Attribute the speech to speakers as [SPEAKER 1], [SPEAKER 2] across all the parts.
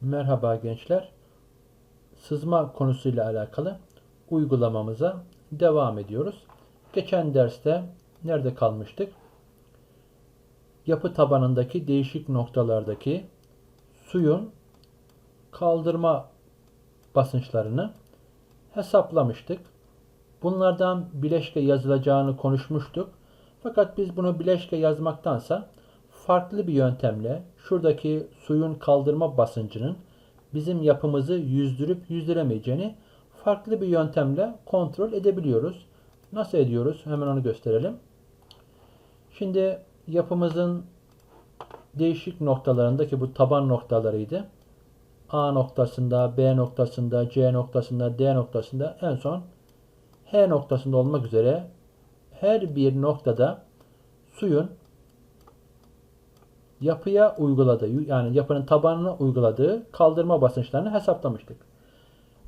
[SPEAKER 1] Merhaba gençler. Sızma konusuyla alakalı uygulamamıza devam ediyoruz. Geçen derste nerede kalmıştık? Yapı tabanındaki değişik noktalardaki suyun kaldırma basınçlarını hesaplamıştık. Bunlardan bileşke yazılacağını konuşmuştuk. Fakat biz bunu bileşke yazmaktansa farklı bir yöntemle şuradaki suyun kaldırma basıncının bizim yapımızı yüzdürüp yüzdüremeyeceğini farklı bir yöntemle kontrol edebiliyoruz. Nasıl ediyoruz? Hemen onu gösterelim. Şimdi yapımızın değişik noktalarındaki bu taban noktalarıydı. A noktasında, B noktasında, C noktasında, D noktasında en son H noktasında olmak üzere her bir noktada suyun yapıya uyguladığı yani yapının tabanına uyguladığı kaldırma basınçlarını hesaplamıştık.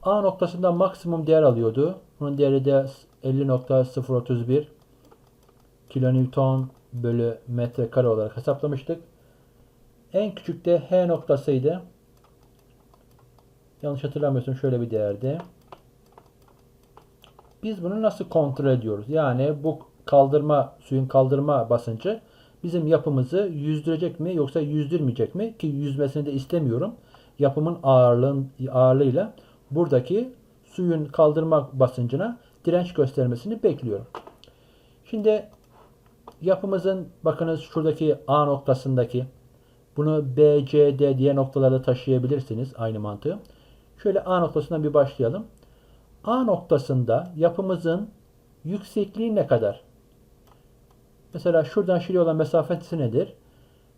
[SPEAKER 1] A noktasında maksimum değer alıyordu. Bunun değeri de 50.031 kilonewton bölü metre kare olarak hesaplamıştık. En küçük de H noktasıydı. Yanlış hatırlamıyorsun şöyle bir değerdi. Biz bunu nasıl kontrol ediyoruz? Yani bu kaldırma, suyun kaldırma basıncı bizim yapımızı yüzdürecek mi yoksa yüzdürmeyecek mi? Ki yüzmesini de istemiyorum. Yapımın ağırlığın, ağırlığıyla buradaki suyun kaldırma basıncına direnç göstermesini bekliyorum. Şimdi yapımızın bakınız şuradaki A noktasındaki bunu B, C, D diye noktalarda taşıyabilirsiniz aynı mantığı. Şöyle A noktasından bir başlayalım. A noktasında yapımızın yüksekliği ne kadar? Mesela şuradan şuraya olan mesafesi nedir?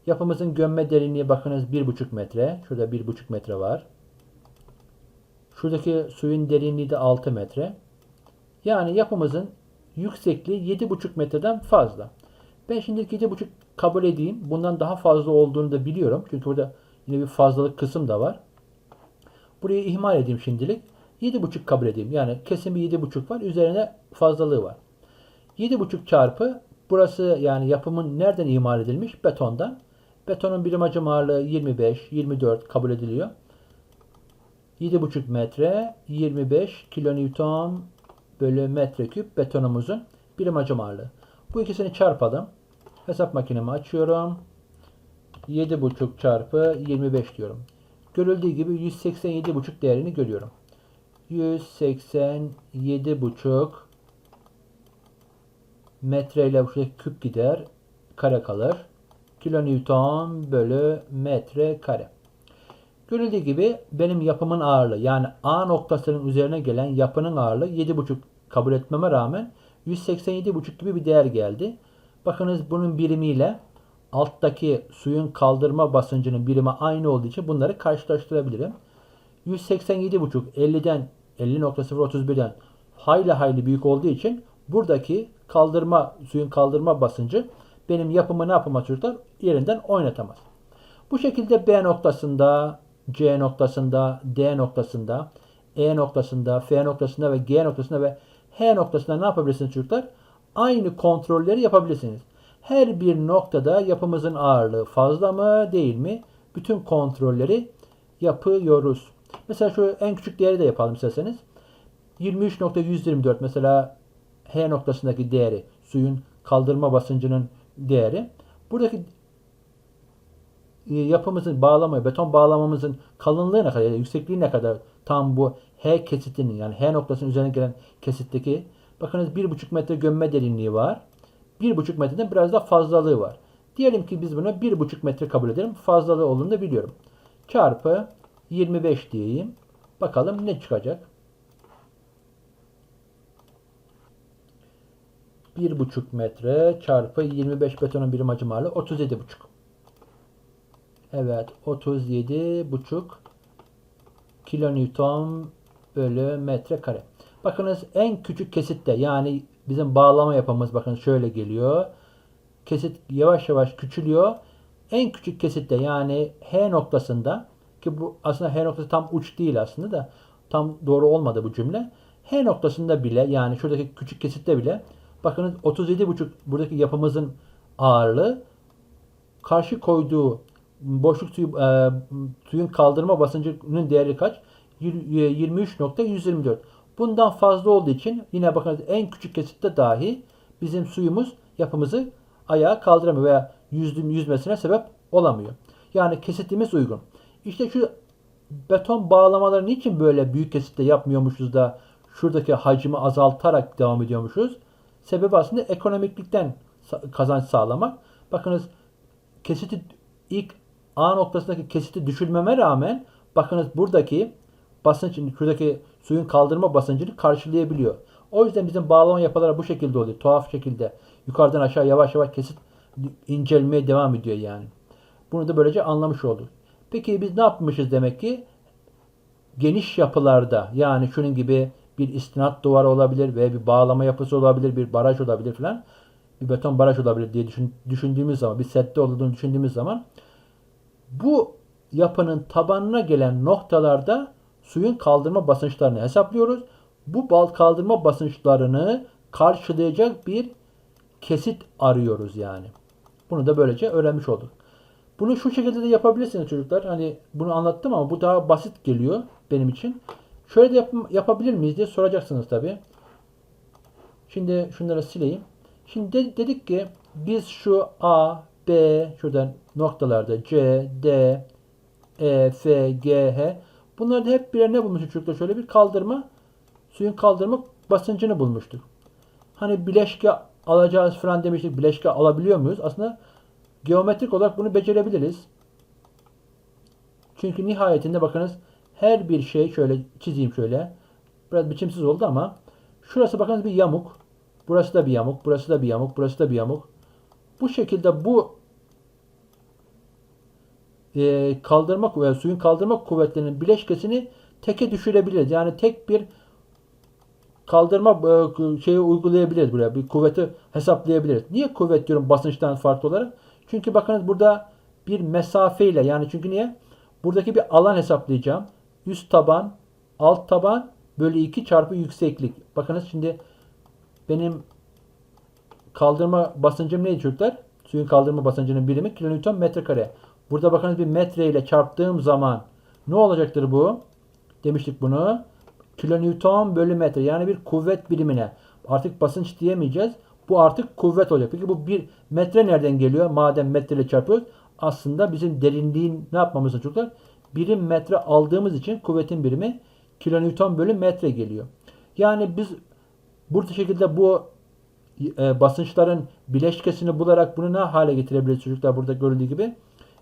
[SPEAKER 1] Yapımızın gömme derinliği bakınız 1,5 metre. Şurada 1,5 metre var. Şuradaki suyun derinliği de 6 metre. Yani yapımızın yüksekliği 7,5 metreden fazla. Ben şimdi 7,5 kabul edeyim. Bundan daha fazla olduğunu da biliyorum. Çünkü burada yine bir fazlalık kısım da var. Burayı ihmal edeyim şimdilik. 7,5 kabul edeyim. Yani kesin bir 7,5 var. Üzerine fazlalığı var. 7,5 çarpı burası yani yapımın nereden imal edilmiş? Betondan. Betonun birim hacim ağırlığı 25, 24 kabul ediliyor. 7,5 metre 25 kilonewton bölü metreküp betonumuzun birim hacim ağırlığı. Bu ikisini çarpalım. Hesap makinemi açıyorum. 7,5 çarpı 25 diyorum. Görüldüğü gibi 187,5 değerini görüyorum. 187,5 metre ile şuradaki küp gider. Kare kalır. Kilonewton bölü metre kare. Görüldüğü gibi benim yapımın ağırlığı yani A noktasının üzerine gelen yapının ağırlığı 7,5 kabul etmeme rağmen 187,5 gibi bir değer geldi. Bakınız bunun birimiyle alttaki suyun kaldırma basıncının birimi aynı olduğu için bunları karşılaştırabilirim. 187,5 50'den 50.031'den hayli hayli büyük olduğu için buradaki kaldırma suyun kaldırma basıncı benim yapımı ne yapamaz çocuklar? Yerinden oynatamaz. Bu şekilde B noktasında, C noktasında, D noktasında, E noktasında, F noktasında ve G noktasında ve H noktasında ne yapabilirsiniz çocuklar? Aynı kontrolleri yapabilirsiniz. Her bir noktada yapımızın ağırlığı fazla mı değil mi? Bütün kontrolleri yapıyoruz. Mesela şu en küçük değeri de yapalım isterseniz. 23.124 mesela H noktasındaki değeri, suyun kaldırma basıncının değeri. Buradaki e, yapımızın bağlama, beton bağlamamızın kalınlığı ne kadar, yüksekliği ne kadar tam bu H kesitinin yani H noktasının üzerine gelen kesitteki bakınız 1,5 metre gömme derinliği var. 1,5 metreden biraz daha fazlalığı var. Diyelim ki biz buna 1,5 metre kabul edelim. Fazlalığı olduğunu da biliyorum. Çarpı 25 diyeyim. Bakalım ne çıkacak. 1,5 metre çarpı 25 betonun birim hacim ağırlığı 37,5. Evet 37,5 kilonewton bölü metre kare. Bakınız en küçük kesitte yani bizim bağlama yapımız bakın şöyle geliyor. Kesit yavaş yavaş küçülüyor. En küçük kesitte yani H noktasında ki bu aslında H noktası tam uç değil aslında da tam doğru olmadı bu cümle. H noktasında bile yani şuradaki küçük kesitte bile bakınız 37,5 buradaki yapımızın ağırlığı karşı koyduğu boşluk suyu, e, suyun kaldırma basıncının değeri kaç? Yir- e, 23.124. Bundan fazla olduğu için yine bakın en küçük kesitte dahi bizim suyumuz yapımızı ayağa kaldıramıyor veya yüzdüm yüzmesine sebep olamıyor. Yani kesitimiz uygun. İşte şu beton bağlamaları niçin böyle büyük kesitte yapmıyormuşuz da şuradaki hacmi azaltarak devam ediyormuşuz? Sebebi aslında ekonomiklikten kazanç sağlamak. Bakınız kesiti ilk A noktasındaki kesiti düşürmeme rağmen bakınız buradaki basınç şuradaki suyun kaldırma basıncını karşılayabiliyor. O yüzden bizim bağlama yapıları bu şekilde oluyor. Tuhaf şekilde. Yukarıdan aşağı yavaş yavaş kesit incelmeye devam ediyor yani. Bunu da böylece anlamış olduk. Peki biz ne yapmışız demek ki? Geniş yapılarda yani şunun gibi bir istinat duvarı olabilir ve bir bağlama yapısı olabilir, bir baraj olabilir falan. Bir beton baraj olabilir diye düşün, düşündüğümüz zaman, bir sette olduğunu düşündüğümüz zaman bu yapının tabanına gelen noktalarda suyun kaldırma basınçlarını hesaplıyoruz. Bu bal kaldırma basınçlarını karşılayacak bir kesit arıyoruz yani. Bunu da böylece öğrenmiş olduk. Bunu şu şekilde de yapabilirsiniz çocuklar. Hani bunu anlattım ama bu daha basit geliyor benim için. Şöyle de yap- yapabilir miyiz diye soracaksınız tabii. Şimdi şunları sileyim. Şimdi de- dedik ki biz şu A, B, şuradan noktalarda C, D, E, F, G, H bunları da hep birer ne bulmuştuk çocuklar? Şöyle bir kaldırma, suyun kaldırma basıncını bulmuştuk. Hani bileşke alacağız falan demiştik. Bileşke alabiliyor muyuz? Aslında geometrik olarak bunu becerebiliriz. Çünkü nihayetinde bakınız her bir şey şöyle çizeyim şöyle. Biraz biçimsiz oldu ama şurası bakınız bir yamuk. Burası da bir yamuk. Burası da bir yamuk. Burası da bir yamuk. Bu şekilde bu e, kaldırma veya suyun kaldırma kuvvetlerinin bileşkesini teke düşürebiliriz. Yani tek bir kaldırma e, şeyi uygulayabiliriz buraya. Bir kuvveti hesaplayabiliriz. Niye kuvvet diyorum basınçtan farklı olarak? Çünkü bakınız burada bir mesafeyle yani çünkü niye? Buradaki bir alan hesaplayacağım. Üst taban, alt taban bölü 2 çarpı yükseklik. Bakınız şimdi benim kaldırma basıncım neydi çocuklar? Suyun kaldırma basıncının birimi kilonewton metrekare. Burada bakınız bir metre ile çarptığım zaman ne olacaktır bu? Demiştik bunu. Kilonewton bölü metre yani bir kuvvet birimine. Artık basınç diyemeyeceğiz. Bu artık kuvvet olacak. Peki bu bir metre nereden geliyor? Madem metre ile çarpıyoruz. Aslında bizim derinliğin ne yapmamız çocuklar? Birim metre aldığımız için kuvvetin birimi kilonewton bölü metre geliyor. Yani biz bu şekilde bu e, basınçların bileşkesini bularak bunu ne hale getirebiliriz çocuklar burada görüldüğü gibi?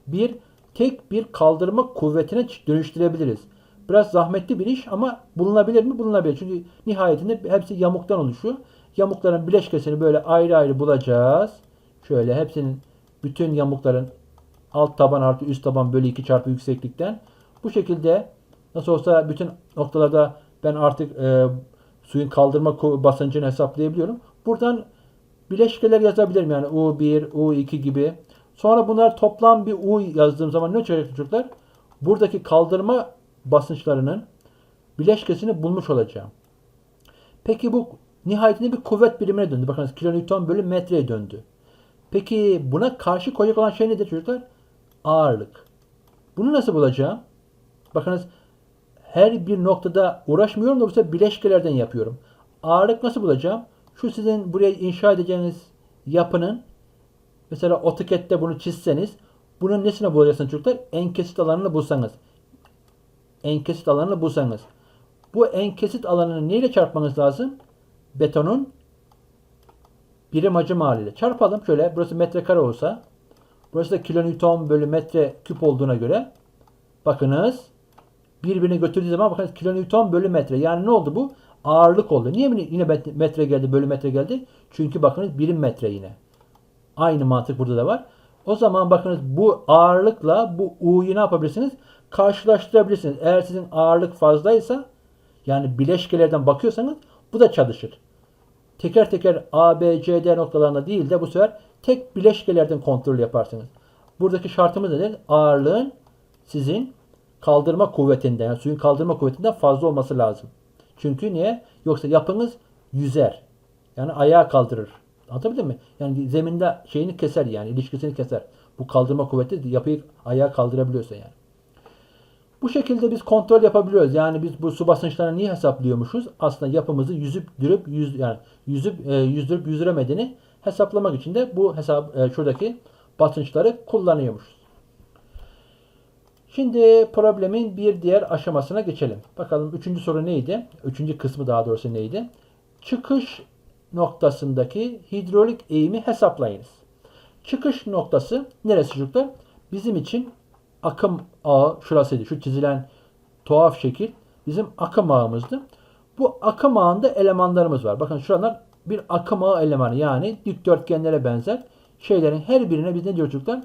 [SPEAKER 1] Bir, tek bir kaldırma kuvvetine dönüştürebiliriz. Biraz zahmetli bir iş ama bulunabilir mi? Bulunabilir. Çünkü nihayetinde hepsi yamuktan oluşuyor. Yamukların bileşkesini böyle ayrı ayrı bulacağız. Şöyle hepsinin bütün yamukların alt taban artı üst taban bölü 2 çarpı yükseklikten. Bu şekilde nasıl olsa bütün noktalarda ben artık e, suyun kaldırma basıncını hesaplayabiliyorum. Buradan bileşkeler yazabilirim yani U1, U2 gibi. Sonra bunlar toplam bir U yazdığım zaman ne çıkacak çocuklar? Buradaki kaldırma basınçlarının bileşkesini bulmuş olacağım. Peki bu nihayetinde bir kuvvet birimine döndü. Bakınız kilonewton bölü metreye döndü. Peki buna karşı koyacak olan şey nedir çocuklar? Ağırlık. Bunu nasıl bulacağım? Bakınız her bir noktada uğraşmıyorum da bu bileşkelerden yapıyorum. Ağırlık nasıl bulacağım? Şu sizin buraya inşa edeceğiniz yapının mesela AutoCAD'de bunu çizseniz bunun nesine bulacaksınız çocuklar? En kesit alanını bulsanız. En kesit alanını bulsanız. Bu en kesit alanını neyle çarpmanız lazım? Betonun birim hacim haliyle. Çarpalım şöyle. Burası metrekare olsa. Burası da kilonewton bölü metre küp olduğuna göre. Bakınız. Birbirine götürdüğü zaman bakınız kilonewton bölü metre. Yani ne oldu bu? Ağırlık oldu. Niye yine met- metre geldi, bölü metre geldi? Çünkü bakınız birim metre yine. Aynı mantık burada da var. O zaman bakınız bu ağırlıkla bu U'yu ne yapabilirsiniz? Karşılaştırabilirsiniz. Eğer sizin ağırlık fazlaysa yani bileşkelerden bakıyorsanız bu da çalışır. Teker teker A, B, C, D noktalarında değil de bu sefer tek bileşkelerden kontrol yaparsınız. Buradaki şartımız nedir? Ağırlığın sizin kaldırma kuvvetinden, yani suyun kaldırma kuvvetinden fazla olması lazım. Çünkü niye? Yoksa yapınız yüzer. Yani ayağa kaldırır. Anlatabildim mi? Yani zeminde şeyini keser yani ilişkisini keser. Bu kaldırma kuvveti yapıyı ayağa kaldırabiliyorsa yani. Bu şekilde biz kontrol yapabiliyoruz. Yani biz bu su basınçlarını niye hesaplıyormuşuz? Aslında yapımızı yüzüp dürüp yüz yani yüzüp e, yüzdürüp yüzdüremediğini hesaplamak için de bu hesap e, şuradaki basınçları kullanıyormuşuz. Şimdi problemin bir diğer aşamasına geçelim. Bakalım üçüncü soru neydi? Üçüncü kısmı daha doğrusu neydi? Çıkış noktasındaki hidrolik eğimi hesaplayınız. Çıkış noktası neresi çocuklar? Bizim için akım ağı şurasıydı. Şu çizilen tuhaf şekil bizim akım ağımızdı. Bu akım ağında elemanlarımız var. Bakın şuralar bir akım ağı elemanı yani dikdörtgenlere benzer şeylerin her birine biz ne diyoruz çocuklar?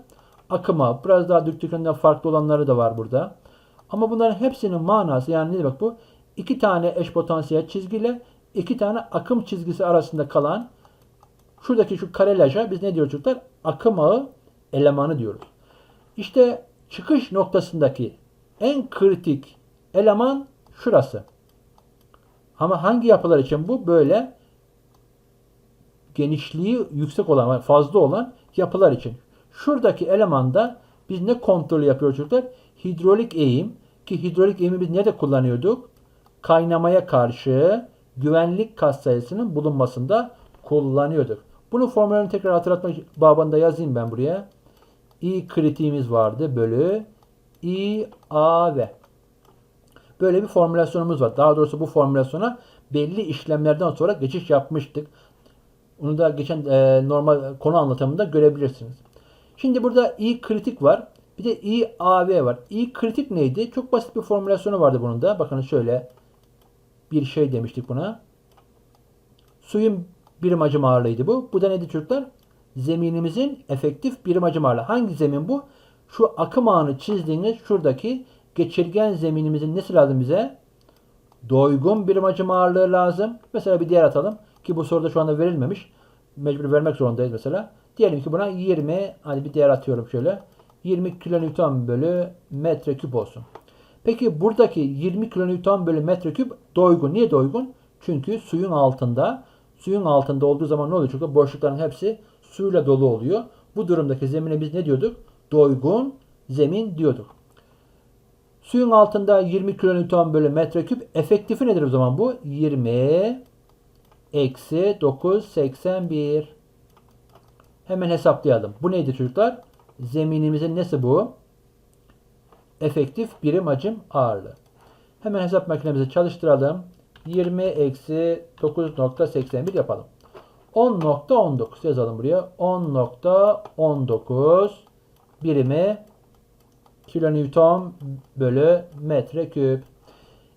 [SPEAKER 1] Akım ağı. Biraz daha dikdörtgenden farklı olanları da var burada. Ama bunların hepsinin manası yani ne demek bu? İki tane eş potansiyel çizgiyle iki tane akım çizgisi arasında kalan şuradaki şu karelaja biz ne diyoruz çocuklar? Akım ağı elemanı diyoruz. İşte çıkış noktasındaki en kritik eleman şurası. Ama hangi yapılar için bu? Böyle genişliği yüksek olan, fazla olan yapılar için. Şuradaki elemanda biz ne kontrolü yapıyoruz çocuklar? Hidrolik eğim ki hidrolik eğimi biz ne de kullanıyorduk? Kaynamaya karşı güvenlik katsayısının bulunmasında kullanıyorduk. Bunun formülünü tekrar hatırlatmak babında yazayım ben buraya. I kritiğimiz vardı bölü I A V. Böyle bir formülasyonumuz var. Daha doğrusu bu formülasyona belli işlemlerden sonra geçiş yapmıştık. Onu da geçen e, normal konu anlatımında görebilirsiniz. Şimdi burada I kritik var. Bir de I A V var. I kritik neydi? Çok basit bir formülasyonu vardı bunun da. Bakın şöyle bir şey demiştik buna. Suyun birim hacim ağırlığıydı bu. Bu da neydi çocuklar? Zeminimizin efektif birim hacim ağırlığı. Hangi zemin bu? Şu akım ağını çizdiğiniz şuradaki geçirgen zeminimizin nesi lazım bize? Doygun birim hacim ağırlığı lazım. Mesela bir diğer atalım. Ki bu soruda şu anda verilmemiş. Mecbur vermek zorundayız mesela. Diyelim ki buna 20, hadi bir diğer atıyorum şöyle. 20 kilonewton bölü metreküp olsun. Peki buradaki 20 kilonewton bölü metreküp doygun. Niye doygun? Çünkü suyun altında suyun altında olduğu zaman ne oluyor? Çünkü boşlukların hepsi suyla dolu oluyor. Bu durumdaki zemine biz ne diyorduk? Doygun zemin diyorduk. Suyun altında 20 kilonewton bölü metreküp efektifi nedir o zaman bu? 20 eksi 981. Hemen hesaplayalım. Bu neydi çocuklar? Zeminimizin nesi bu? Efektif birim hacim ağırlığı. Hemen hesap makinemizi çalıştıralım. 20 eksi 9.81 yapalım. 10.19 yazalım buraya. 10.19 birimi kilonewton bölü metreküp.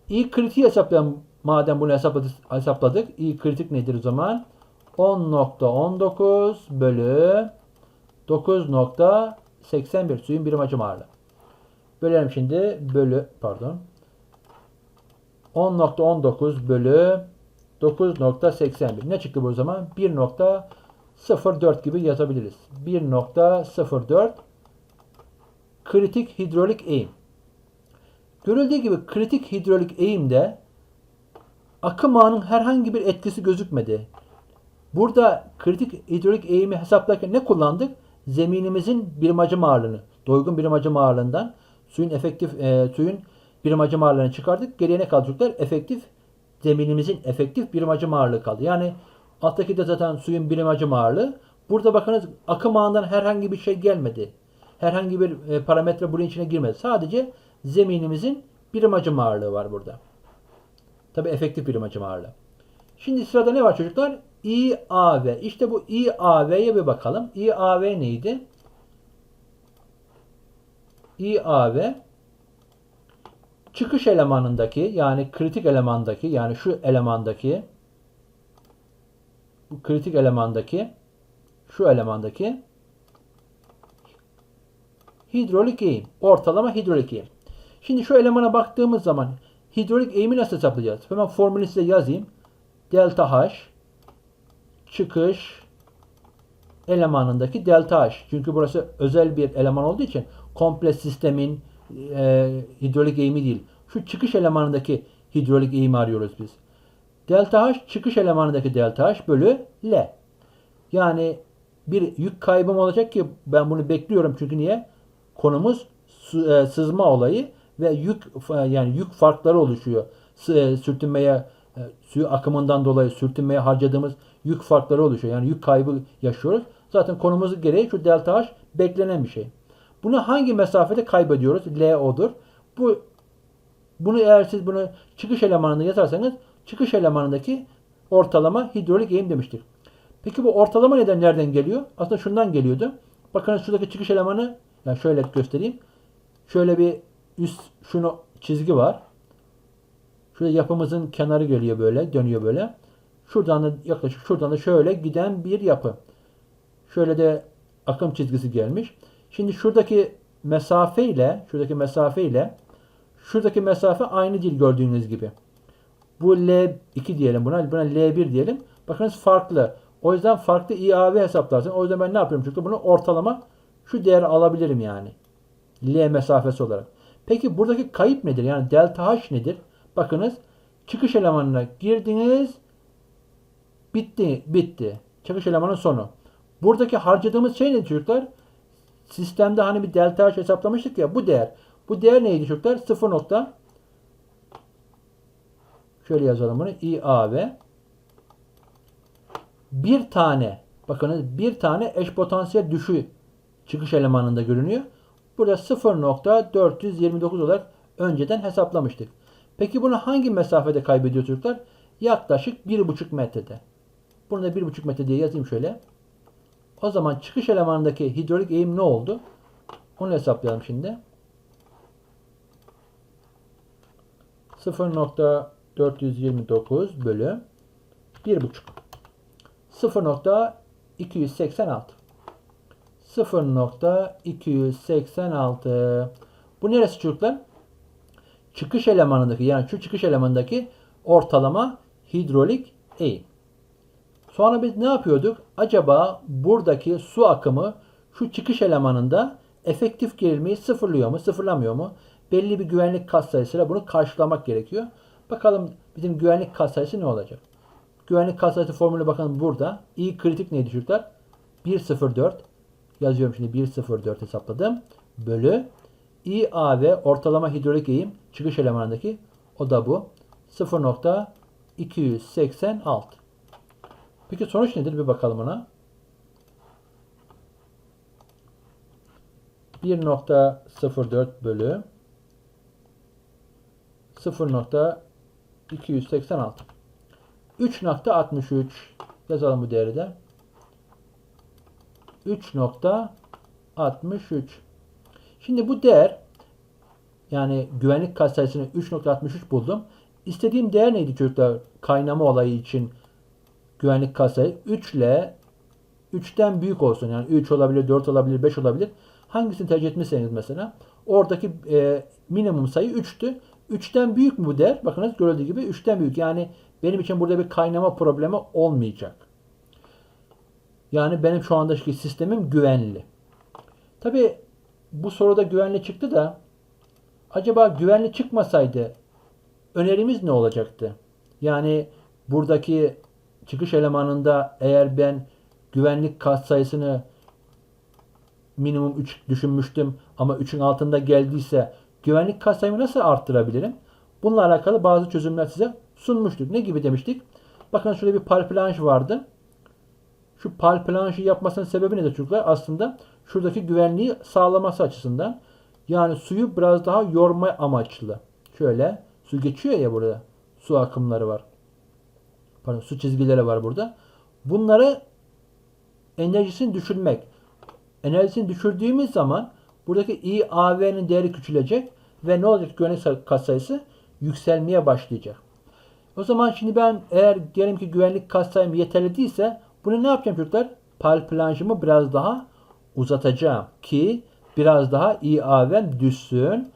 [SPEAKER 1] I kritiği hesaplayalım. Madem bunu hesapladık, hesapladık. I kritik nedir o zaman? 10.19 bölü 9.81 suyun birim hacim ağırlığı. Bölelim şimdi. Bölü pardon. 10.19 bölü 9.81. Ne çıktı bu o zaman? 1.04 gibi yazabiliriz. 1.04 kritik hidrolik eğim. Görüldüğü gibi kritik hidrolik eğimde akım ağının herhangi bir etkisi gözükmedi. Burada kritik hidrolik eğimi hesaplarken ne kullandık? Zeminimizin birim hacim ağırlığını, doygun birim hacim ağırlığından suyun efektif e, suyun birim hacim ağırlığını çıkardık. Geriye ne kaldı? Efektif zeminimizin efektif birim hacim ağırlığı kaldı. Yani alttaki de zaten suyun birim hacim ağırlığı. Burada bakınız akım ağından herhangi bir şey gelmedi. Herhangi bir e, parametre bunun içine girmedi. Sadece zeminimizin birim hacim ağırlığı var burada. Tabi efektif birim hacim ağırlığı. Şimdi sırada ne var çocuklar? IAV. İşte bu IAV'ye bir bakalım. IAV neydi? IAV çıkış elemanındaki yani kritik elemandaki yani şu elemandaki bu kritik elemandaki şu elemandaki hidrolik eğim. Ortalama hidrolik eğim. Şimdi şu elemana baktığımız zaman hidrolik eğimi nasıl hesaplayacağız? Hemen formülü size yazayım. Delta H çıkış elemanındaki delta H. Çünkü burası özel bir eleman olduğu için komple sistemin e, hidrolik eğimi değil. Şu çıkış elemanındaki hidrolik eğimi arıyoruz biz. Delta H çıkış elemanındaki delta H bölü L. Yani bir yük kaybım olacak ki ben bunu bekliyorum çünkü niye? Konumuz e, sızma olayı ve yük e, yani yük farkları oluşuyor. E, sürtünmeye suyu akımından dolayı sürtünmeye harcadığımız yük farkları oluşuyor. Yani yük kaybı yaşıyoruz. Zaten konumuz gereği şu delta H beklenen bir şey. Bunu hangi mesafede kaybediyoruz? LO'dur. Bu bunu eğer siz bunu çıkış elemanında yazarsanız çıkış elemanındaki ortalama hidrolik eğim demiştik. Peki bu ortalama neden nereden geliyor? Aslında şundan geliyordu. Bakın şuradaki çıkış elemanı yani şöyle göstereyim. Şöyle bir üst şunu çizgi var. Şurada yapımızın kenarı geliyor böyle, dönüyor böyle. Şuradan da yaklaşık şuradan da şöyle giden bir yapı. Şöyle de akım çizgisi gelmiş. Şimdi şuradaki mesafe ile şuradaki mesafe ile şuradaki mesafe aynı değil gördüğünüz gibi. Bu L2 diyelim buna. Buna L1 diyelim. Bakınız farklı. O yüzden farklı IAV hesaplarsın. O yüzden ben ne yapıyorum? Çünkü bunu ortalama şu değeri alabilirim yani. L mesafesi olarak. Peki buradaki kayıp nedir? Yani delta H nedir? Bakınız çıkış elemanına girdiniz. Bitti. Bitti. Çıkış elemanın sonu. Buradaki harcadığımız şey ne çocuklar? Sistemde hani bir delta H hesaplamıştık ya bu değer. Bu değer neydi çocuklar? 0 nokta şöyle yazalım bunu. IAV bir tane bakınız bir tane eş potansiyel düşü çıkış elemanında görünüyor. Burada 0.429 olarak önceden hesaplamıştık. Peki bunu hangi mesafede kaybediyor çocuklar? Yaklaşık 1,5 metrede. Bunu da 1,5 metre diye yazayım şöyle. O zaman çıkış elemanındaki hidrolik eğim ne oldu? Onu hesaplayalım şimdi. 0.429 bölü 1.5 0.286 0.286 Bu neresi çocuklar? Çıkış elemanındaki yani şu çıkış elemanındaki ortalama hidrolik eğim. Sonra biz ne yapıyorduk? Acaba buradaki su akımı şu çıkış elemanında efektif gerilmeyi sıfırlıyor mu, sıfırlamıyor mu? Belli bir güvenlik katsayısıyla bunu karşılamak gerekiyor. Bakalım bizim güvenlik katsayısı ne olacak? Güvenlik katsayısı formülü bakın burada. I kritik neydi çocuklar? 1.04 yazıyorum şimdi 1.04 hesapladım. Bölü IAV ortalama hidrolik eğim çıkış elemanındaki o da bu. 0.286 Peki sonuç nedir? Bir bakalım ona. 1.04 bölü 0.286 3.63 yazalım bu değeri de. 3.63 Şimdi bu değer yani güvenlik katsayısını 3.63 buldum. İstediğim değer neydi çocuklar? Kaynama olayı için güvenlik katsayı 3 ile 3'ten büyük olsun. Yani 3 olabilir, 4 olabilir, 5 olabilir. Hangisini tercih etmişseniz mesela. Oradaki e, minimum sayı 3'tü. 3'ten büyük mü değer? Bakınız görüldüğü gibi 3'ten büyük. Yani benim için burada bir kaynama problemi olmayacak. Yani benim şu andaki sistemim güvenli. Tabi bu soruda güvenli çıktı da acaba güvenli çıkmasaydı önerimiz ne olacaktı? Yani buradaki çıkış elemanında eğer ben güvenlik katsayısını minimum 3 düşünmüştüm ama 3'ün altında geldiyse güvenlik katsayımı nasıl arttırabilirim? Bununla alakalı bazı çözümler size sunmuştuk. Ne gibi demiştik? Bakın şurada bir pal planş vardı. Şu pal planşı yapmasının sebebi nedir çocuklar? Aslında şuradaki güvenliği sağlaması açısından. Yani suyu biraz daha yorma amaçlı. Şöyle su geçiyor ya burada. Su akımları var. Pardon su çizgileri var burada. Bunları enerjisini düşürmek. Enerjisini düşürdüğümüz zaman buradaki IAV'nin değeri küçülecek ve ne olacak güvenlik katsayısı yükselmeye başlayacak. O zaman şimdi ben eğer diyelim ki güvenlik katsayım yeterli değilse bunu ne yapacağım çocuklar? Pal planjımı biraz daha uzatacağım ki biraz daha IAV düşsün.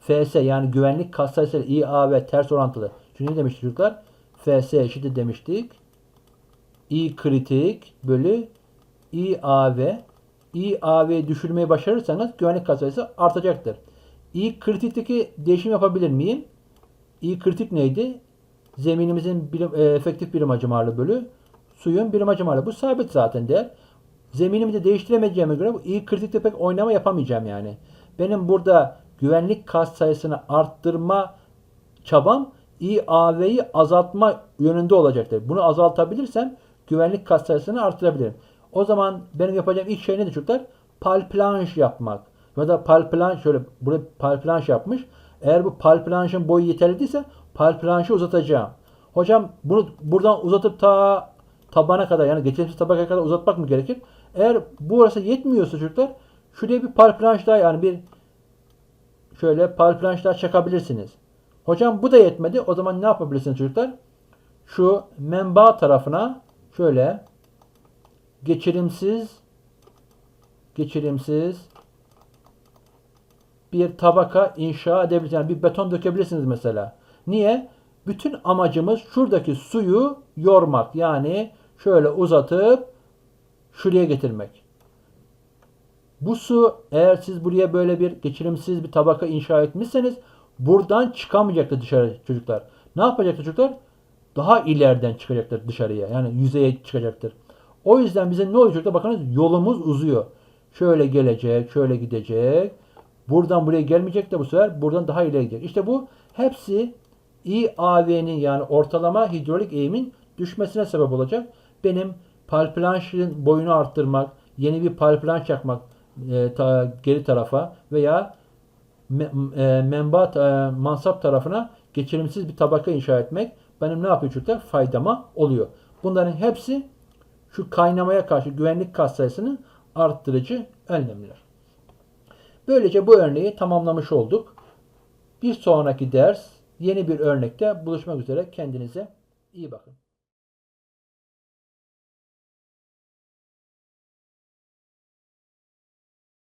[SPEAKER 1] FS yani güvenlik katsayısı IAV ters orantılı. Çünkü ne demiştik çocuklar? FS eşittir demiştik. I kritik bölü IAV. IAV düşürmeyi başarırsanız güvenlik katsayısı artacaktır. I kritikteki değişim yapabilir miyim? I kritik neydi? Zeminimizin birim, e, efektif birim hacim ağırlığı bölü suyun birim hacim ağırlığı. Bu sabit zaten değer. Zeminimi de değiştiremeyeceğime göre bu iyi kritikte pek oynama yapamayacağım yani. Benim burada güvenlik kas sayısını arttırma çabam IAV'yi azaltma yönünde olacaktır. Bunu azaltabilirsem güvenlik kas sayısını arttırabilirim. O zaman benim yapacağım ilk şey nedir çocuklar? Pal planche yapmak. Ya da pal planche şöyle burada pal planche yapmış. Eğer bu pal planche'ın boyu yeterli değilse pal planche'ı uzatacağım. Hocam bunu buradan uzatıp ta tabana kadar yani geçersiz tabaka kadar uzatmak mı gerekir? Eğer bu arası yetmiyorsa çocuklar şuraya bir pal planche daha yani bir şöyle pal planche daha çakabilirsiniz. Hocam bu da yetmedi. O zaman ne yapabilirsiniz çocuklar? Şu menba tarafına şöyle geçirimsiz geçirimsiz bir tabaka inşa edebilirsiniz. Yani bir beton dökebilirsiniz mesela. Niye? Bütün amacımız şuradaki suyu yormak. Yani şöyle uzatıp şuraya getirmek. Bu su eğer siz buraya böyle bir geçirimsiz bir tabaka inşa etmişseniz buradan çıkamayacaktır dışarı çocuklar. Ne yapacaktır çocuklar? Daha ileriden çıkacaktır dışarıya. Yani yüzeye çıkacaktır. O yüzden bize ne oluyor çocuklar? Bakınız yolumuz uzuyor. Şöyle gelecek, şöyle gidecek. Buradan buraya gelmeyecek de bu sefer buradan daha ileri gidecek. İşte bu hepsi IAV'nin yani ortalama hidrolik eğimin düşmesine sebep olacak. Benim pal planche'ın boyunu arttırmak, yeni bir pal planche yapmak e, ta, geri tarafa veya e, menba e, mansap tarafına geçirimsiz bir tabaka inşa etmek benim ne yapıyor çocuklar? Faydama oluyor. Bunların hepsi şu kaynamaya karşı güvenlik kas sayısını arttırıcı önlemler. Böylece bu örneği tamamlamış olduk. Bir sonraki ders yeni bir örnekte buluşmak üzere. Kendinize iyi bakın.